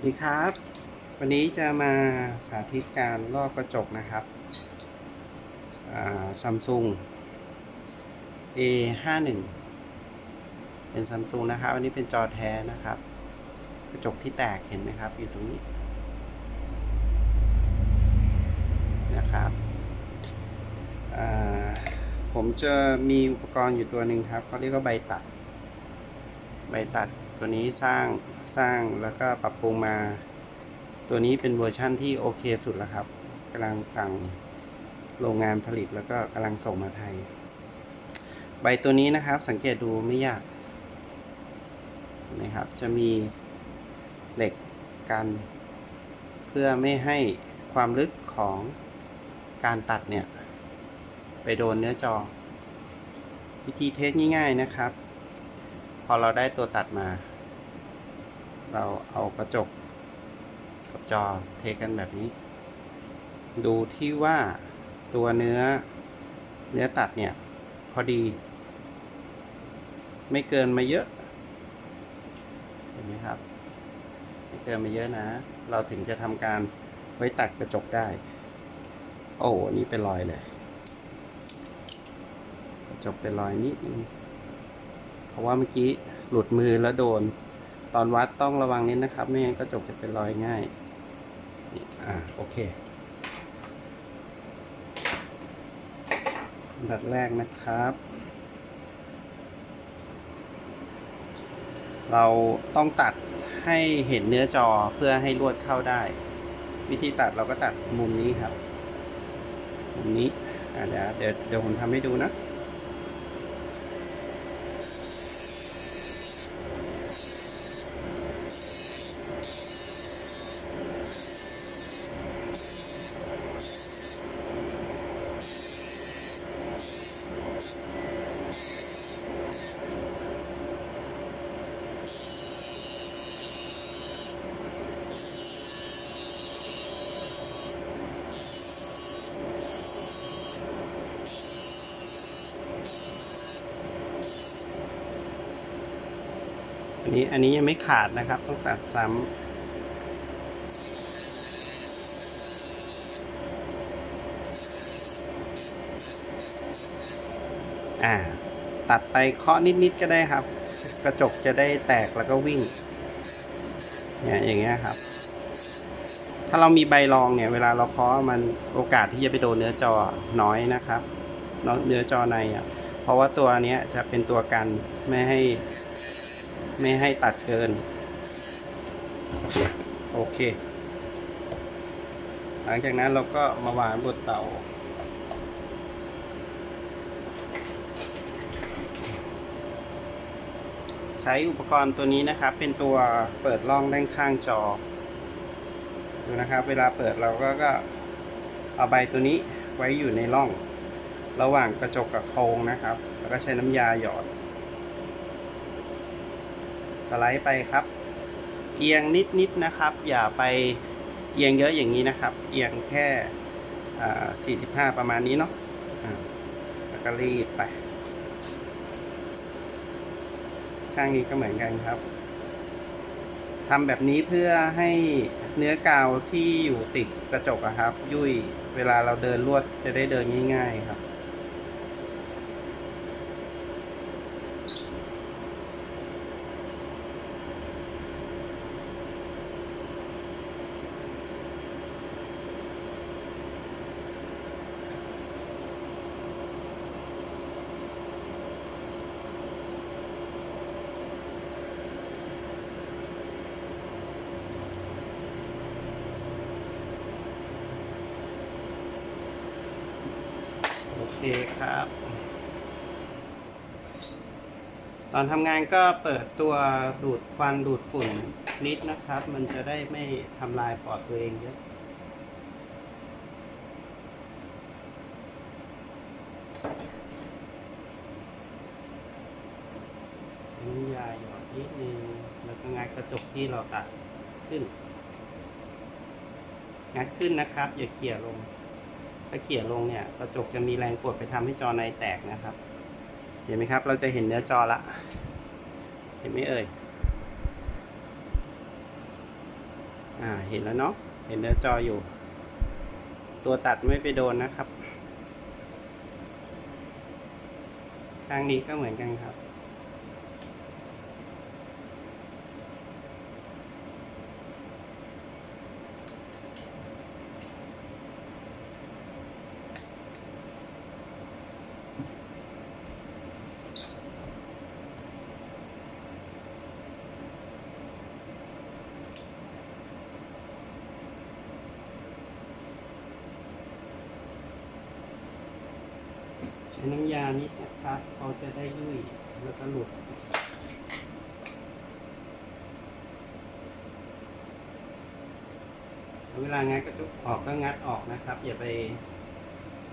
สวัสดีครับ วันนี้จะมาสาธิตการลอกกระจกนะครับซัมซุง A51 เป็นซัมซุงนะครับ อันนี้เป็นจอแท้นะครับ กระจกที่แตกเห็นไหมครับ อยู่ตรงนี้นะครับผมจะมีอุปกรณ์อยู่ตัวหนึ่งครับเขาเรียกว่าใบตัด ใบตัด ตัวนี้สร้างสร้างแล้วก็ปรับปรุงมา ตัวนี้เป็นเวอร์ชั่นที่โอเคสุดแล้วครับกำลังสั่งโรงงานผลิตแล้วก็กำลังส่งมาไทย ใบตัวนี้นะครับสังเกตดูไม่ยากนะครับ จะมีเหล็กกัน เพื่อไม่ให้ความลึกของการตัดเนี่ย ไปโดนเนื้อจอ วิธีเทสง่ายๆนะครับ พอเราได้ตัวตัดมา เราเอากระจกกับจอเทกันแบบนี้ ดูที่ว่าตัวเนื้อเนื้อตัดเนี่ย พอดี ไม่เกินมาเยอะ เห็นไหมครับ ไม่เกินมาเยอะนะ เราถึงจะทำการไว้ตัดกระจกได้ โอ้โหนี่เป็นรอยเลย กระจกเป็นรอยนิดนึงเพราะว่าเมื่อกี้หลุดมือแล้วโดน ตอนวัดต้องระวังนิดนะครับ ไม่งั้นกระจกจะเป็นรอยง่ายนี่อ่าโอเคอันดับแรกนะครับ เราต้องตัดให้เห็นเนื้อจอเพื่อให้ลวดเข้าได้ วิธีตัดเราก็ตัดมุมนี้ครับ มุมนี้เดี๋ยวเดี๋ยวเดี๋ยวผมทำให้ดูนะ อันนี้อันนี้ยังไม่ขาดนะครับ ต้องตัดซ้ำอ่า ตัดไปเคาะนิดๆก็ได้ครับ กระจกจะได้แตกแล้วก็วิ่งเนี่ยอย่างเงี้ยครับ ถ้าเรามีใบรองเนี่ย เวลาเราเคาะมันโอกาสที่จะไปโดนเนื้อจอน้อยนะครับเนื้อจอในอะ เพราะว่าตัวเนี้ยจะเป็นตัวกันไม่ให้ ไม่ให้ตัดเกิน โอเค หลังจากนั้นเราก็มาวางบนเตาใช้อุปกรณ์ตัวนี้นะครับ เป็นตัวเปิดร่องด้านข้างจอดูนะครับ เวลาเปิดเราก็ก็เอาใบตัวนี้ไว้อยู่ในร่อง ระหว่างกระจกกับโครงนะครับ แล้วก็ใช้น้ำยาหยอด สไลด์ไปครับ เอียงนิดๆนนะครับ อย่าไปเอียงเยอะอย่างนี้นะครับ เอียงแค่ 45 ประมาณนี้เนาะแล้วก็รีดไป ข้างนี้ก็เหมือนกันครับทำแบบนี้เพื่อให้เนื้อกาวที่อยู่ติดกระจกอะครับ ยุ่ยเวลาเราเดินลวดจะได้เดินง่าย ๆ ครับ โอเคครับ ต อนทำงานก็เปิดตัวดูดควันดูดฝุ่นนิดนะครับ มันจะได้ไม่ทำลายปอดตัวเองเยอะใช้น้ำยาหยอดนิดนึงแล้วก็งัดกระจกที่เราตัดขึ้น งัดขึ้นนะครับ อย่าเขี่ยลง ถ้าเขี่ยลงเนี่ย กระจกจะมีแรงกดไปทำให้จอในแตกนะครับ เห็นไหมครับ เราจะเห็นเนื้อจอละ เห็นไหมเอ่ย อ่า เห็นแล้วเนาะ เห็นเนื้อจออยู่ ตัวตัดไม่ไปโดนนะครับทางนี้ก็เหมือนกันครับ น้ำยานิดนะครับเขาจะได้ยุ่ยแล้วก็หลุดเวลางัดกระจกออกก็งัดออกนะครับ อย่าไป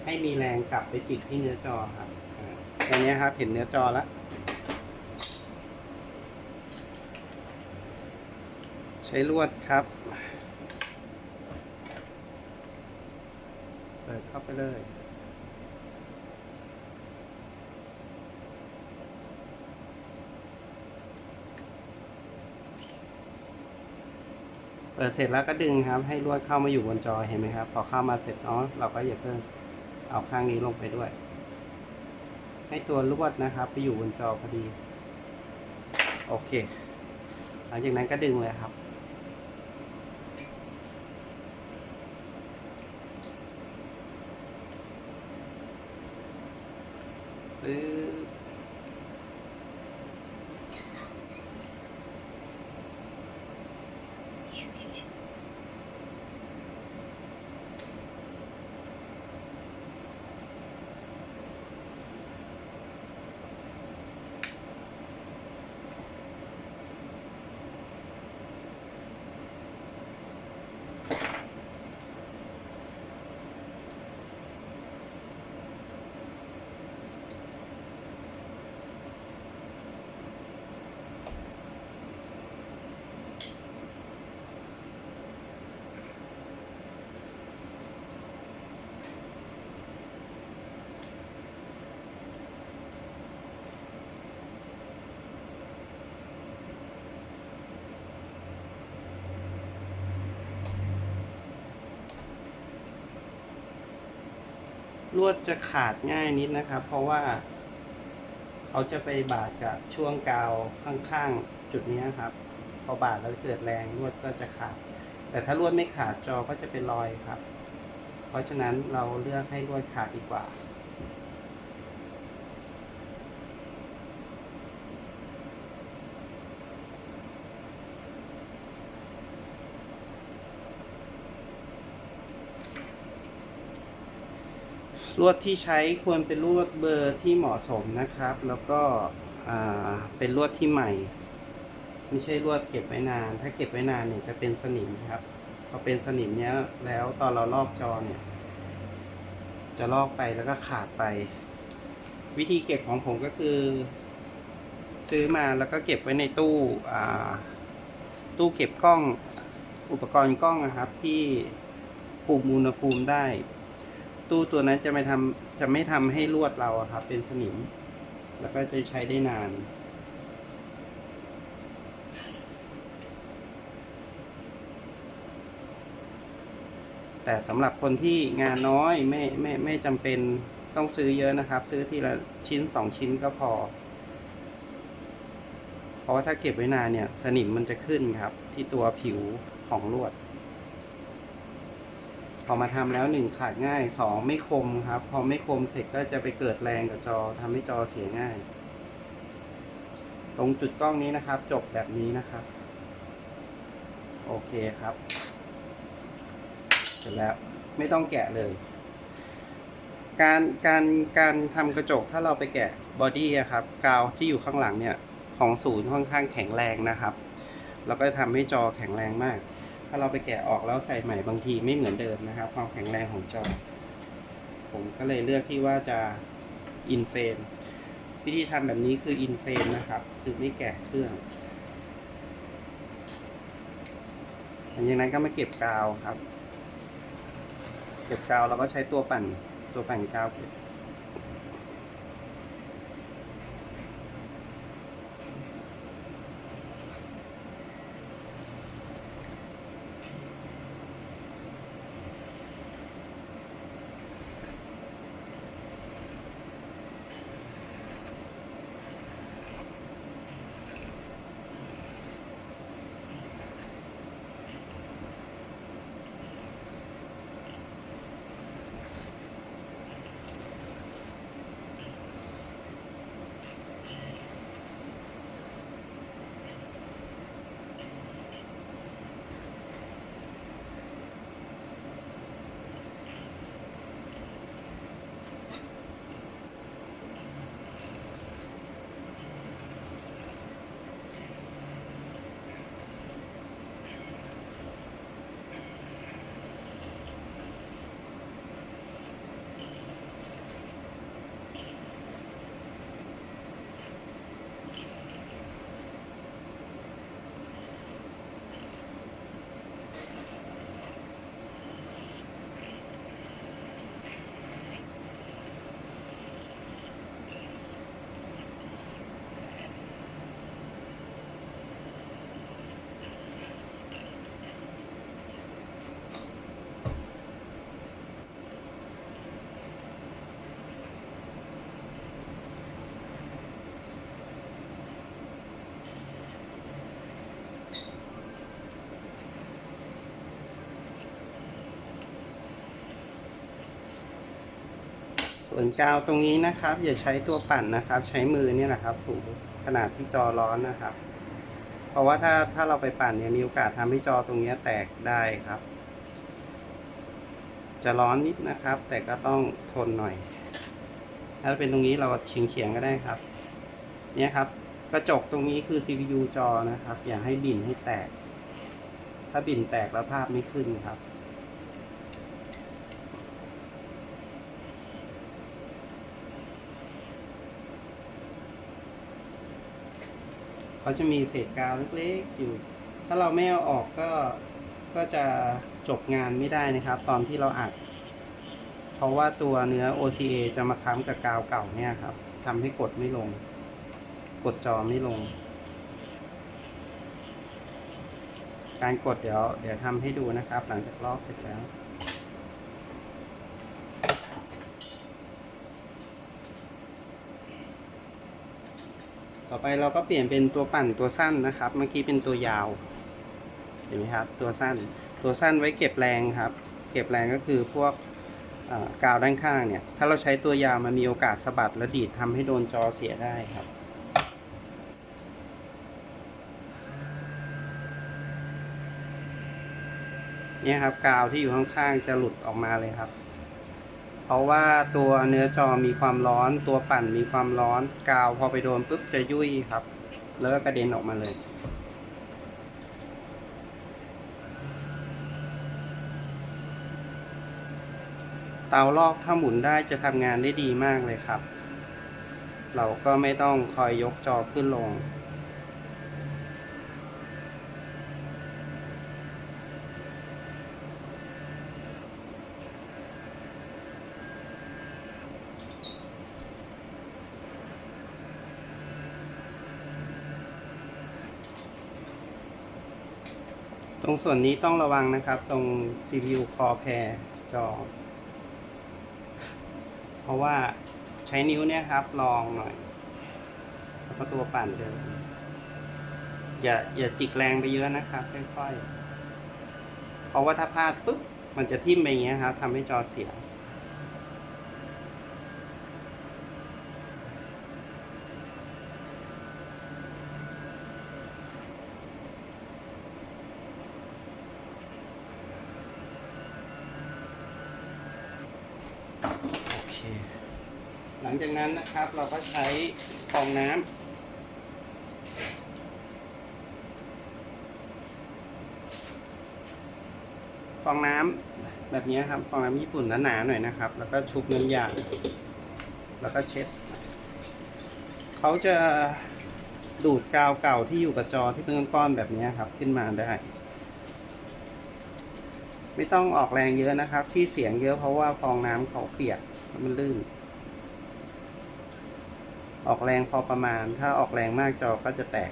ให้มีแรงกลับไปจิกที่เนื้อจอครับตอนนี้ครับเห็นเนื้อจอแล้วใช้ลวดครับเปิดเข้าไปเลย เปิดเสร็จแล้วก็ดึงครับ ให้ลวดเข้ามาอยู่บนจอเห็นไหมครับ พอเข้ามาเสร็จเนาะเราก็อย่าเพิ่งเอาข้างนี้ลงไปด้วย ให้ตัวลวดนะครับ ไปอยู่บนจอพอดี โอเค หลังจากนั้นก็ดึงเลยครับปึ๊บ ลวดจะขาดง่ายนิดนะครับ เพราะว่า เขาจะไปบาดกับช่วงกาวข้างๆจุดนี้ครับ พอบาดแล้วเกิดแรงลวดก็จะขาด แต่ถ้าลวดไม่ขาดจอก็จะเป็นรอยครับ เพราะฉะนั้นเราเลือกให้ลวดขาดดีกว่า ลวดที่ใช้ควรเป็นลวดเบอร์ที่เหมาะสมนะครับ แล้วก็เป็นลวดที่ใหม่ ไม่ใช่ลวดเก็บไว้นาน ถ้าเก็บไว้นานเนี่ยจะเป็นสนิมครับพอเป็นสนิมเนี้ยแล้วตอนเราลอกจอเนี่ย จะลอกไปแล้วก็ขาดไป วิธีเก็บของผมก็คือ ซื้อมาแล้วก็เก็บไว้ในตู้ตู้เก็บกล้องอุปกรณ์กล้องนะครับที่คุมอุณหภูมิได้ ตู้ตัวนั้นจะไม่ทำจะไม่ทำให้ลวดเราครับ เป็นสนิม แล้วก็จะใช้ได้นาน แต่สำหรับคนที่งานน้อยไม่ไม่ไม่จำเป็นต้องซื้อเยอะนะครับ ซื้อทีละชิ้นสองชิ้นก็พอ เพราะว่าถ้าเก็บไว้นานเนี่ย สนิมมันจะขึ้นครับ ที่ตัวผิวของลวด พอมาทำแล้วหนึ่งขาดง่ายสองไม่คมครับ พอไม่คมเสร็จก็จะไปเกิดแรงกับจอทำให้จอเสียง่าย ตรงจุดกล้องนี้นะครับ จบแบบนี้นะครับ โอเคครับ เสร็จแล้วไม่ต้องแกะเลย การการการทำกระจกถ้าเราไปแกะบอดี้อะครับกาวที่อยู่ข้างหลังเนี่ยของศูนย์ค่อนข้างแข็งแรงนะครับ แล้วก็ทำให้จอแข็งแรงมาก ถ้าเราไปแกะออกแล้วใส่ใหม่บางทีไม่เหมือนเดิมนะครับ ความแข็งแรงของจอ ผมก็เลยเลือกที่ว่าจะอินเฟรมวิธีทำแบบนี้คืออินเฟรมนะครับ คือไม่แกะเครื่องหลังจากนั้นก็มาเก็บกาวครับ เก็บกาวเราก็ใช้ตัวปั่นตัวปั่นกาวเก็บ ส่วนกาวตรงนี้นะครับ อย่าใช้ตัวปั่นนะครับ ใช้มือเนี่ยนะครับถูขนาดที่จอร้อนนะครับ เพราะว่าถ้าถ้าเราไปปั่นเนี่ยมีโอกาสทำให้จอตรงเนี้ยแตกได้ครับ จะร้อนนิดนะครับ แต่ก็ต้องทนหน่อย ถ้าเป็นตรงนี้เราเฉียงเฉียงก็ได้ครับ เนี่ยครับ กระจกตรงนี้คือ CPU จอนะครับ อย่าให้บิ่นให้แตก ถ้าบิ่นแตกแล้วภาพไม่ขึ้นครับ เขาจะมีเศษกาวเล็กๆอยู่ ถ้าเราไม่เอาออกก็ก็จะจบงานไม่ได้นะครับ ตอนที่เราอัด เพราะว่าตัวเนื้อ OCA จะมาค้ำกับกาวเก่าเนี่ยครับทำให้กดไม่ลง กดจอไม่ลง การกดเดี๋ยว เดี๋ยวทำให้ดูนะครับ หลังจากลอกเสร็จแล้ว ต่อไปเราก็เปลี่ยนเป็นตัวปั่นตัวสั้นนะครับ เมื่อกี้เป็นตัวยาว เห็นไหมครับ ตัวสั้น ตัวสั้นไว้เก็บแรงครับ เก็บแรงก็คือพวกกาวด้านข้างเนี่ย ถ้าเราใช้ตัวยาวมันมีโอกาสสะบัดและดีดทำให้โดนจอเสียได้ครับเนี่ยครับกาวที่อยู่ข้างๆจะหลุดออกมาเลยครับ เพราะว่าตัวเนื้อจอมีความร้อน ตัวปั่นมีความร้อน กาวพอไปโดนปุ๊บจะยุ่ยครับ แล้วก็กระเด็นออกมาเลยเตาลอกถ้าหมุนได้จะทำงานได้ดีมากเลยครับ เราก็ไม่ต้องคอยยกจอขึ้นลง ตรงส่วนนี้ต้องระวังนะครับ ตรง CPU Core Pair จอ เพราะว่าใช้นิ้วเนี่ยครับลองหน่อย แล้วก็ตัวปั่นเดินอย่าอย่าจิกแรงไปเยอะนะครับ ค่อยๆ เพราะว่าถ้าพลาดปุ๊บมันจะทิ่มไปอย่างเงี้ยครับทำให้จอเสีย โอเค หลั งจากนั้นนะครับ เราก็ใช้ฟองน้ำฟองน้ำแบบนี้ครับฟองน้ำญี่ปุ่นหนาๆหน่อยนะครับ แล้วก็ชุบน้ำยาแล้วก็เช็ดเขาจะดูดกาวเก่าที่อยู่กับจอที่เป็นก้อนๆแบบนี้ครับ ขึ้นมาได้ ไม่ต้องออกแรงเยอะนะครับ ที่เสียงเยอะเพราะว่าฟองน้ำเขาเปียกแล้วมันลื่น ออกแรงพอประมาณ ถ้าออกแรงมากจอก็จะแตก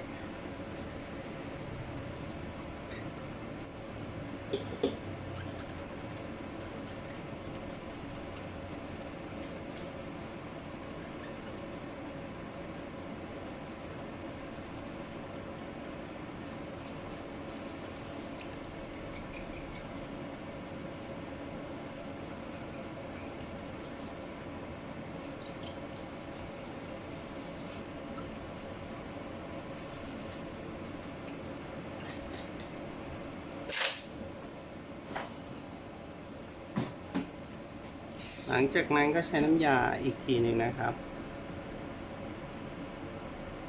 ลังจากนั้นก็ใช้น้ำยาอีกทีหนึ่งนะครับ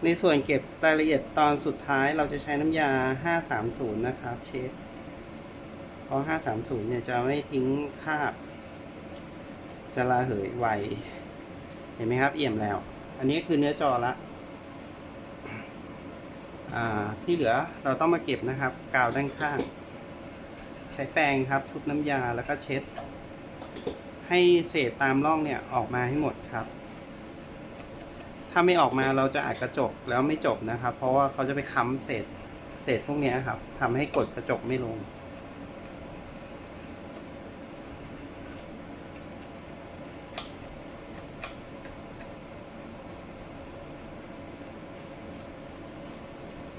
ในส่วนเก็บรายละเอียดตอนสุดท้ายเราจะใช้น้ำยา 530 นะครับเช็ดเพราะ 530 เนี่ยจะไม่ทิ้งคราบ จะระเหยไว เห็นไหมครับ เอี่ยมแล้ว อันนี้คือเนื้อจอละอที่เหลือเราต้องมาเก็บนะครับ กาวด้านข้าง ใช้แปรงครับชุบน้ำยาแล้วก็เช็ด ให้เศษตามร่องเนี่ยออกมาให้หมดครับ ถ้าไม่ออกมาเราจะอัดกระจกแล้วไม่จบนะครับ เพราะว่าเขาจะไปค้ำเศษเศษพวกนี้ครับทำให้กดกระจกไม่ลง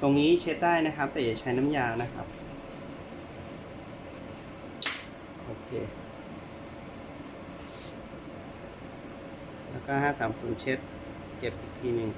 ตรงนี้เช็ดได้นะครับ แต่อย่าใช้น้ำยานะครับ โอเค ก็ห้าสามศูนย์เช็ดเก็บอีกทีหนึ่ง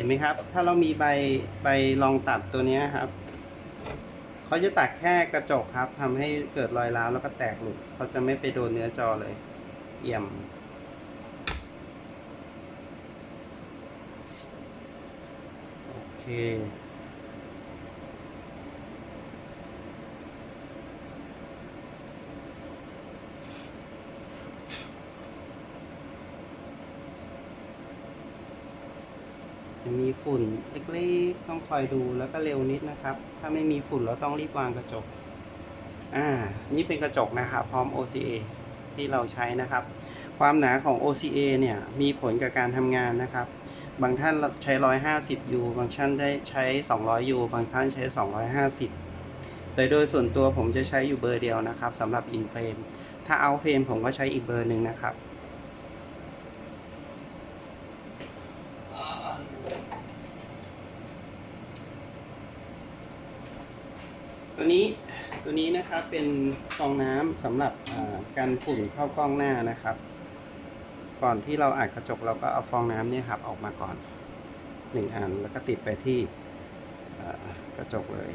ห็นไหมครับ ถ้าเรามีใบใบรองตัดตัวนี้ครับเขาจะตัดแค่กระจกครับทำให้เกิดรอยร้าวแล้วก็แตกหลุดเขาจะไม่ไปโดนเนื้อจอเลย เอี่ยม โอเค จะมีฝุ่นเล็กๆต้องคอยดูแล้วก็เร็วนิดนะครับ ถ้าไม่มีฝุ่นเราต้องรีบวางกระจก อ่า นี่เป็นกระจกนะครับพร้อม OCA ที่เราใช้นะครับ ความหนาของ OCA เนี่ยมีผลกับการทำงานนะครับ บางท่านใช้ 150 U บางท่านได้ใช้ 200 U บางท่านใช้ 250 แต่โดยส่วนตัวผมจะใช้อยู่เบอร์เดียวนะครับสำหรับ in frame ถ้า out frame ผมก็ใช้อีกเบอร์หนึ่งนะครับ นี้ตัวนี้นะครับเป็นฟองน้ำสำหรับอ่ากันฝุ่นเข้ากล้องหน้านะครับ ก่อนที่เราอัดกระจกเราก็เอาฟองน้ำเนี่ยครับออกมาก่อนหนึ่งอันแล้วก็ติดไปที่กระจกเลย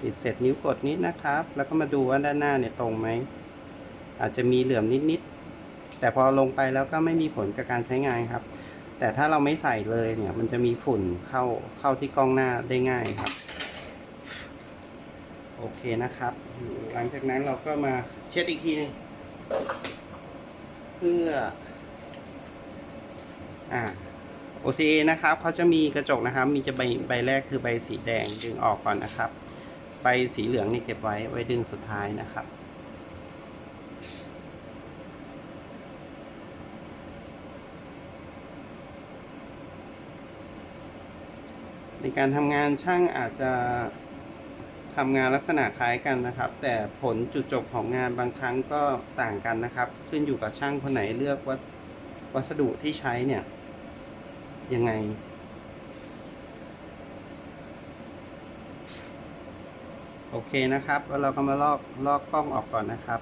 ติดเสร็จนิ้วกดนิดนะครับ แล้วก็มาดูว่าด้านหน้าเนี่ยตรงไหม อาจจะมีเหลื่อมนิดๆแต่พอลงไปแล้วก็ไม่มีผลกับการใช้งานครับ แต่ถ้าเราไม่ใส่เลยเนี่ย มันจะมีฝุ่นเข้าเข้าที่กล้องหน้าได้ง่ายครับ โอเคนะครับ หลังจากนั้นเราก็มาเช็ดอีกทีหนึงเพื่ออ่า OCA นะครับเขาจะมีกระจกนะครับ มีจะใบใบแรกคือใบสีแดงดึงออกก่อนนะครับ ใบสีเหลืองนี่เก็บไว้ไว้ดึงสุดท้ายนะครับ ในการทำงานช่างอาจจะทำงานลักษณะคล้ายกันนะครับ แต่ผลจุดจบของงานบางครั้งก็ต่างกันนะครับ ขึ้นอยู่กับช่างคนไหนเลือกวัสวัสดุที่ใช้เนี่ยยังไง โอเคนะครับ แล้วเราก็มาลอกลอกกล้องออกก่อนนะครับ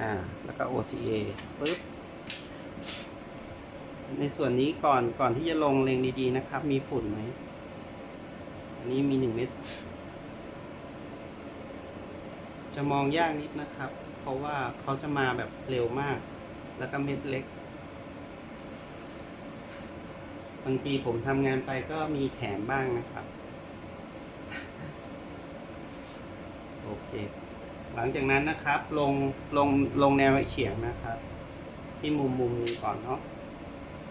อ่า แล้วก็ OCA ปึ๊บ ในส่วนนี้ก่อนก่อนที่จะลงเลงดีๆนะครับ มีฝุ่นไหมอันนี้มีหนึ่งเม็ดจะมองยากนิดนะครับ เพราะว่าเขาจะมาแบบเร็วมาก แล้วก็เม็ดเล็ก บางทีผมทำงานไปก็มีแถมบ้างนะครับ โอเค หลังจากนั้นนะครับ ลงลงลงแนวเฉียงนะครับ ที่มุมมุมนี้ก่อนเนาะ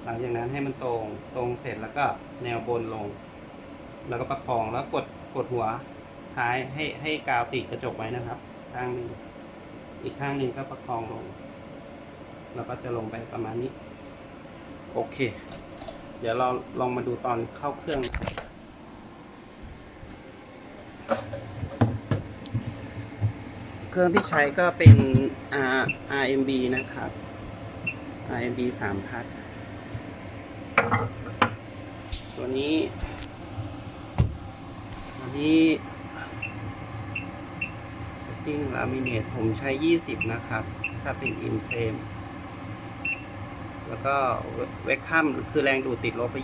หลังจากนั้นให้มันตรงตรงเสร็จแล้วก็แนวบนลง แล้วก็ประคองแล้วกดกดหัวท้ายให้ให้กาวติดกระจกไว้นะครับ ข้างหนึ่งอีกข้างหนึ่งก็ประคองลง แล้วก็จะลงไปประมาณนี้ โอเค เดี๋ยวเราลองมาดูตอนเข้าเครื่องเครื่องที่ใช้ก็เป็น R RMB นะครับ RMB สามพัด ตัวนี้ตัวนี้สปริงลามิเนตผมใช้ 20 นะครับ ถ้าเป็นอินเฟรมแล้วก็เวกคัมคือแรงดูดติดลบไป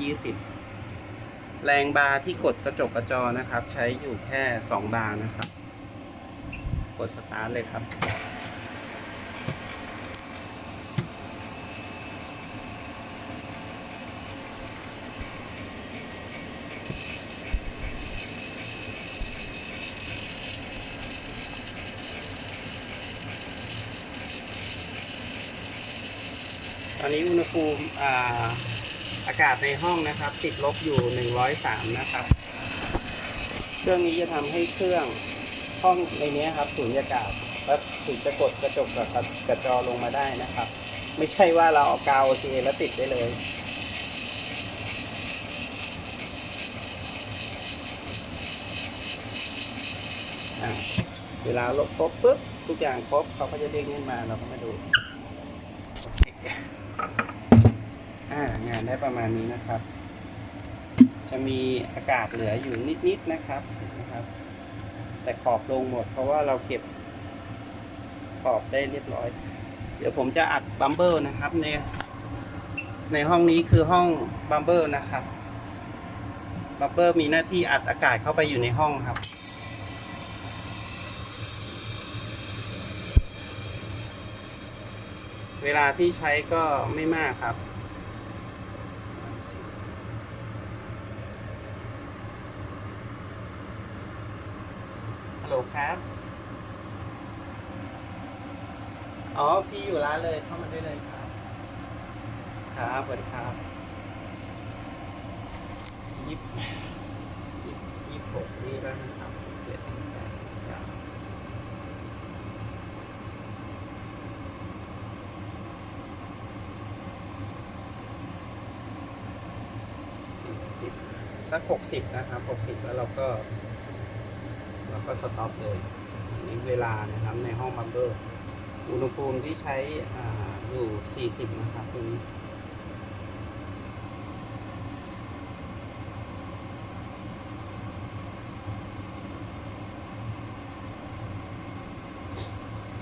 20 แรงบาร์ที่กดกระจกกระจอนะครับ ใช้อยู่แค่ 2 บาร์นะครับ กดสตาร์ทเลยครับ อนนี้อุณห ภูมิอากาศในห้องนะครับ ติดลบอยู่ 103 นะครับ เครื่องนี้จะทำให้เครื่องห้องในนี้ครับสูญญากาศแล้วถึงจะกดกระจกกับกระจอลงมาได้นะครับ ไม่ใช่ว่าเราเอากาว OCA แล้วติดได้เลยเวลาลบครบปุ๊บทุกอย่างครบเขาก็จะเด้งขึ้นมาเราก็มาดูโอเคอ่างานได้ประมาณนี้นะครับ จะมีอากาศเหลืออยู่นิดๆนะครับนะครับ แต่ขอบลงหมดเพราะว่าเราเก็บขอบได้เรียบร้อย เดี๋ยวผมจะอัดบัมเบิลนะครับในในห้องนี้คือห้องบัมเบิลนะครับบัมเบิลมีหน้าที่อัดอากาศเข้าไปอยู่ในห้องครับเวลาที่ใช้ก็ไม่มากครับ ฮัลโหล ครับ อ๋อ พี่อยู่ร้านเลยเข้ามาได้เลยครับ ครับสวัสดีครับยี่สิบยี่สิบหกนี่แล้วนะครับเจ็ดแปดเก้าสี่สิบสักหกสิบนะครับหกสิบแล้วเราก็ ก็สต็อปเลยอันนี้เวลานะครับในห้องบัมเบอร์อุณหภูมิที่ใช้ออยู่ 40 นะครับตรงนี้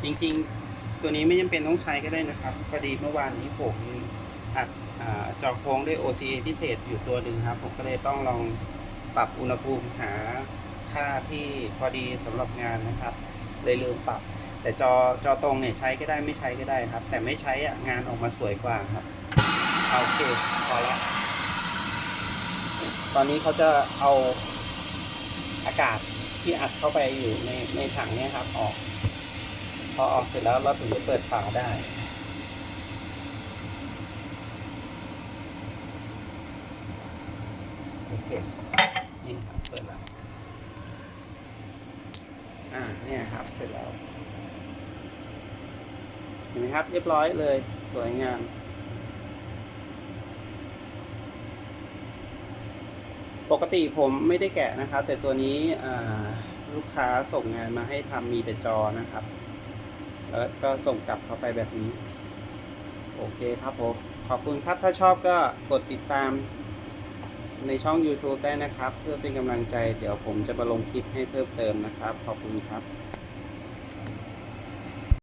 จริงๆ ตัวนี้ไม่จำเป็นต้องใช้ก็ได้นะครับพอดีเมื่อวานนี้ผมอัดอจอโค้งด้วย OCA พิเศษอยู่ตัวหนึ่งครับ ผมก็เลยต้องลองปรับอุณหภูมิหา ค่าที่พอดีสำหรับงานนะครับ เลยลืมปรับ แต่จอจอตรงเนี่ยใช้ก็ได้ไม่ใช้ก็ได้ครับ แต่ไม่ใช้อะงานออกมาสวยกว่าครับโอเคพอแล้วตอนนี้เขาจะเอาอากาศที่อัดเข้าไปอยู่ในในถังเนี่ยครับออก พอออกเสร็จแล้วเราถึงจะเปิดฝาได้โอเคนี่ครับเปิดแล้ว อ่าเนี่ยครับเสร็จแล้วเห็นไหมครับ เรียบร้อยเลย สวยงามปกติผมไม่ได้แกะนะครับ แต่ตัวนี้ลูกค้าส่งงานมาให้ทำมีแต่จอนะครับ แล้วก็ส่งกลับเข้าไปแบบนี้ โอเคครับผม ขอบคุณครับถ้าชอบก็กดติดตาม ในช่อง YouTube ได้นะครับ เพื่อเป็นกำลังใจ เดี๋ยวผมจะมาลงคลิปให้เพิ่มเติมนะครับ ขอบคุณครับ